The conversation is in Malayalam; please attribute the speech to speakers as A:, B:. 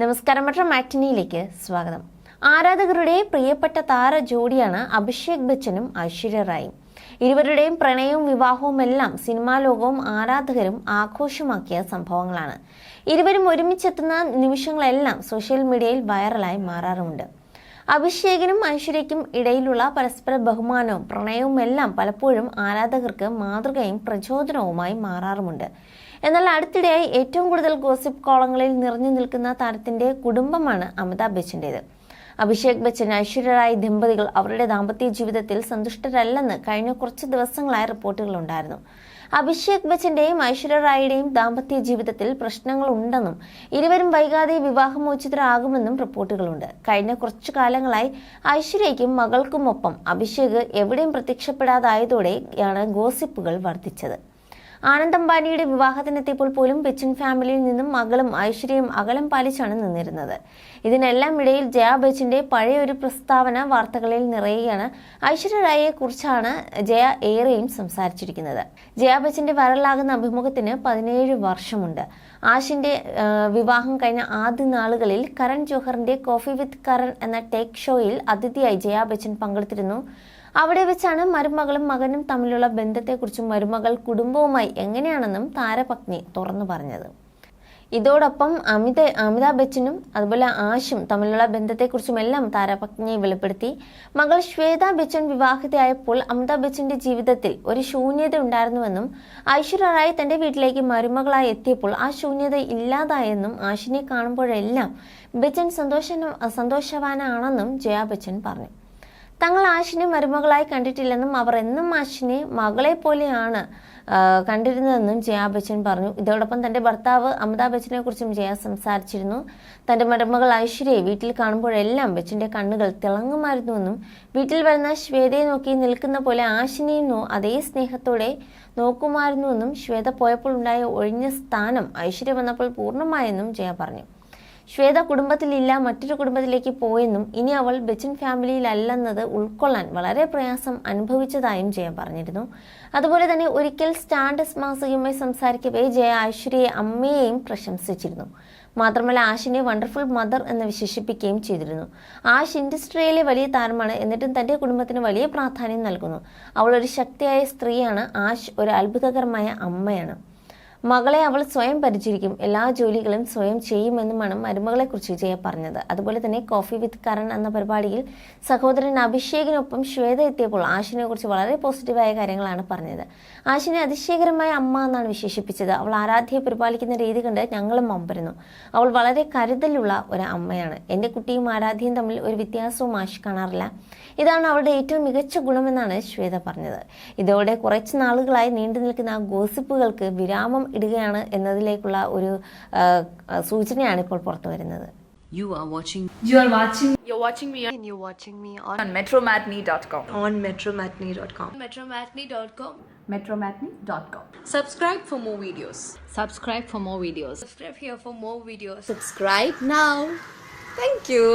A: നമസ്കാരം. മറ്റൊരു മാറ്റിനിയിലേക്ക് സ്വാഗതം. ആരാധകരുടെ പ്രിയപ്പെട്ട താര ജോഡിയാണ് അഭിഷേക് ബച്ചനും ഐശ്വര്യ റായും. ഇരുവരുടെയും പ്രണയവും വിവാഹവും എല്ലാം സിനിമാ ലോകവും ആരാധകരും ആഘോഷമാക്കിയ സംഭവങ്ങളാണ്. ഇരുവരും ഒരുമിച്ചെത്തുന്ന നിമിഷങ്ങളെല്ലാം സോഷ്യൽ മീഡിയയിൽ വൈറലായി മാറാറുമുണ്ട്. അഭിഷേകിനും ഐശ്വര്യയ്ക്കും ഇടയിലുള്ള പരസ്പര ബഹുമാനവും പ്രണയവും എല്ലാം പലപ്പോഴും ആരാധകർക്ക് മാതൃകയും പ്രചോദനവുമായി മാറാറുമുണ്ട്. എന്നാൽ അടുത്തിടെയായി ഏറ്റവും കൂടുതൽ ഗോസിപ്പ് കോളങ്ങളിൽ നിറഞ്ഞു നിൽക്കുന്ന താരത്തിന്റെ കുടുംബമാണ് അമിതാഭ് ബച്ചന്റേത് അഭിഷേക് ബച്ചൻ ഐശ്വര്യ റായ് ദമ്പതികൾ അവരുടെ ദാമ്പത്യ ജീവിതത്തിൽ സന്തുഷ്ടരല്ലെന്ന് കഴിഞ്ഞ കുറച്ച് ദിവസങ്ങളായി റിപ്പോർട്ടുകളുണ്ടായിരുന്നു അഭിഷേക് ബച്ചന്റെയും ഐശ്വര്യ റായിയുടെയും ദാമ്പത്യ ജീവിതത്തിൽ പ്രശ്നങ്ങൾ ഉണ്ടെന്നും ഇരുവരും വൈകാതെ വിവാഹമോചിതരാകുമെന്നും റിപ്പോർട്ടുകളുണ്ട്. കഴിഞ്ഞ കുറച്ചു കാലങ്ങളായി ഐശ്വര്യയ്ക്കും മകൾക്കുമൊപ്പം അഭിഷേക് എവിടെയും പ്രത്യക്ഷപ്പെടാതായതോടെയാണ് ഗോസിപ്പുകൾ വർദ്ധിച്ചത്. ആനന്ദ് അംബാനിയുടെ വിവാഹത്തിനെത്തിയപ്പോൾ പോലും ബച്ചൻ ഫാമിലിയിൽ നിന്നും മകളും ഐശ്വര്യയും അകലം പാലിച്ചാണ് നിന്നിരുന്നത്. ഇതിനെല്ലാം ഇടയിൽ ജയാ ബച്ചന്റെ പഴയ ഒരു പ്രസ്താവന വാർത്തകളിൽ നിറയുകയാണ്. ഐശ്വര്യ റായിയെ കുറിച്ചാണ് ജയ ഏറെയും സംസാരിച്ചിരിക്കുന്നത്. ജയാ ബച്ചന്റെ വൈറലാകുന്ന അഭിമുഖത്തിന് പതിനേഴ് വർഷമുണ്ട്. ആഷിന്റെ വിവാഹം കഴിഞ്ഞ ആദ്യ നാളുകളിൽ കരൺ ജോഹറിന്റെ കോഫി വിത്ത് കരൺ എന്ന ടേക്ക് ഷോയിൽ അതിഥിയായി ജയാ ബച്ചൻ പങ്കെടുത്തിരുന്നു. അവിടെ വെച്ചാണ് മരുമകളും മകനും തമ്മിലുള്ള ബന്ധത്തെക്കുറിച്ചും മരുമകൾ കുടുംബവുമായി എങ്ങനെയാണെന്നും താരപത്നി തുറന്നു പറഞ്ഞത്. ഇതോടൊപ്പം അമിത അമിതാഭ് ബച്ചനും അതുപോലെ ആഷും തമ്മിലുള്ള ബന്ധത്തെക്കുറിച്ചും എല്ലാം താരപത്നിയെ വെളിപ്പെടുത്തി. മകൾ ശ്വേത ബച്ചൻ വിവാഹിതയായപ്പോൾ അമിതാഭ് ബച്ചന്റെ ജീവിതത്തിൽ ഒരു ശൂന്യത ഉണ്ടായിരുന്നുവെന്നും ഐശ്വര്യ റായ് തന്റെ വീട്ടിലേക്ക് മരുമകളായി എത്തിയപ്പോൾ ആ ശൂന്യത ഇല്ലാതായെന്നും ആഷിനെ കാണുമ്പോഴെല്ലാം ബച്ചൻ സന്തോഷ സന്തോഷവാനാണെന്നും ജയാ ബച്ചൻ പറഞ്ഞു. തങ്ങൾ ആശിനെ മരുമകളായി കണ്ടിട്ടില്ലെന്നും അവർ എന്നും ആശിനെ മകളെ പോലെയാണ് കണ്ടിരുന്നതെന്നും ജയാ ബച്ചൻ പറഞ്ഞു. ഇതോടൊപ്പം തന്റെ ഭർത്താവ് അമിതാഭ് ബച്ചനെ കുറിച്ചും ജയ സംസാരിച്ചിരുന്നു. തന്റെ മരുമകൾ ഐശ്വര്യയെ വീട്ടിൽ കാണുമ്പോഴെല്ലാം ബച്ചന്റെ കണ്ണുകൾ തിളങ്ങുമായിരുന്നുവെന്നും വീട്ടിൽ വരുന്ന ശ്വേതയെ നോക്കി നിൽക്കുന്ന പോലെ ആശിനെയും അതേ സ്നേഹത്തോടെ നോക്കുമായിരുന്നുവെന്നും ശ്വേത പോയപ്പോൾ ഉണ്ടായ ഒഴിഞ്ഞ സ്ഥാനം ഐശ്വര്യ വന്നപ്പോൾ പൂർണമായെന്നും ജയ പറഞ്ഞു. ശ്വേത കുടുംബത്തിലില്ല മറ്റൊരു കുടുംബത്തിലേക്ക് പോയെന്നും ഇനി അവൾ ബച്ചൻ ഫാമിലിയിലല്ലെന്നത് ഉൾക്കൊള്ളാൻ വളരെ പ്രയാസം അനുഭവിച്ചതായും ജയ പറഞ്ഞിരുന്നു. അതുപോലെ തന്നെ ഒരിക്കൽ സ്റ്റാൻഡസ് മാസികയുമായി സംസാരിക്കവേ ജയ ഐശ്വര്യയെ അമ്മയെയും പ്രശംസിച്ചിരുന്നു. മാത്രമല്ല ആഷിനെ വണ്ടർഫുൾ മദർ എന്ന് വിശേഷിപ്പിക്കുകയും ചെയ്തിരുന്നു. ആഷ് ഇൻഡസ്ട്രിയിലെ വലിയ താരമാണ് എന്നിട്ടും തന്റെ കുടുംബത്തിന് വലിയ പ്രാധാന്യം നൽകുന്നു. അവൾ ഒരു ശക്തിയായ സ്ത്രീയാണ്. ആഷ് ഒരു അത്ഭുതകരമായ അമ്മയാണ്. മകളെ അവൾ സ്വയം പരിചരിക്കും. എല്ലാ ജോലികളും സ്വയം ചെയ്യുമെന്നുമാണ് മരുമകളെക്കുറിച്ച് ജയ പറഞ്ഞത്. അതുപോലെ തന്നെ കോഫി വിത്ത് കരൺ എന്ന പരിപാടിയിൽ സഹോദരൻ അഭിഷേകിനൊപ്പം ശ്വേത എത്തിയപ്പോൾ ആഷിനെ കുറിച്ച് വളരെ പോസിറ്റീവായ കാര്യങ്ങളാണ് പറഞ്ഞത്. ആശിനെ അതിശയകരമായ അമ്മ എന്നാണ് വിശേഷിപ്പിച്ചത്. അവൾ ആരാധ്യയെ പരിപാലിക്കുന്ന രീതി കണ്ട് ഞങ്ങളും അമ്പരുന്നു അവൾ വളരെ കരുതലുള്ള ഒരു അമ്മയാണ്. എന്റെ കുട്ടിയും ആരാധ്യയും തമ്മിൽ ഒരു വ്യത്യാസവും ആശി കാണാറില്ല. ഇതാണ് അവളുടെ ഏറ്റവും മികച്ച ഗുണമെന്നാണ് ശ്വേത പറഞ്ഞത്. ഇതോടെ കുറച്ച് നാളുകളായി നീണ്ടു നിൽക്കുന്ന ഗോസിപ്പുകൾക്ക് വിരാമം ഇടുകയാണ് എന്നതിലേക്കുള്ള ഒരു സൂചനയാണ് ഇപ്പോൾ പുറത്തു വരുന്നത്
B: You are watching
C: You are watching
D: You're watching me and you're watching me on
B: on metromatney.com.
D: on metromatney.com.
C: metromatney.com.
B: Metromatney.com.
D: Subscribe for more videos.
B: Subscribe for more videos.
C: Subscribe here for more videos.
D: Subscribe now. Thank you.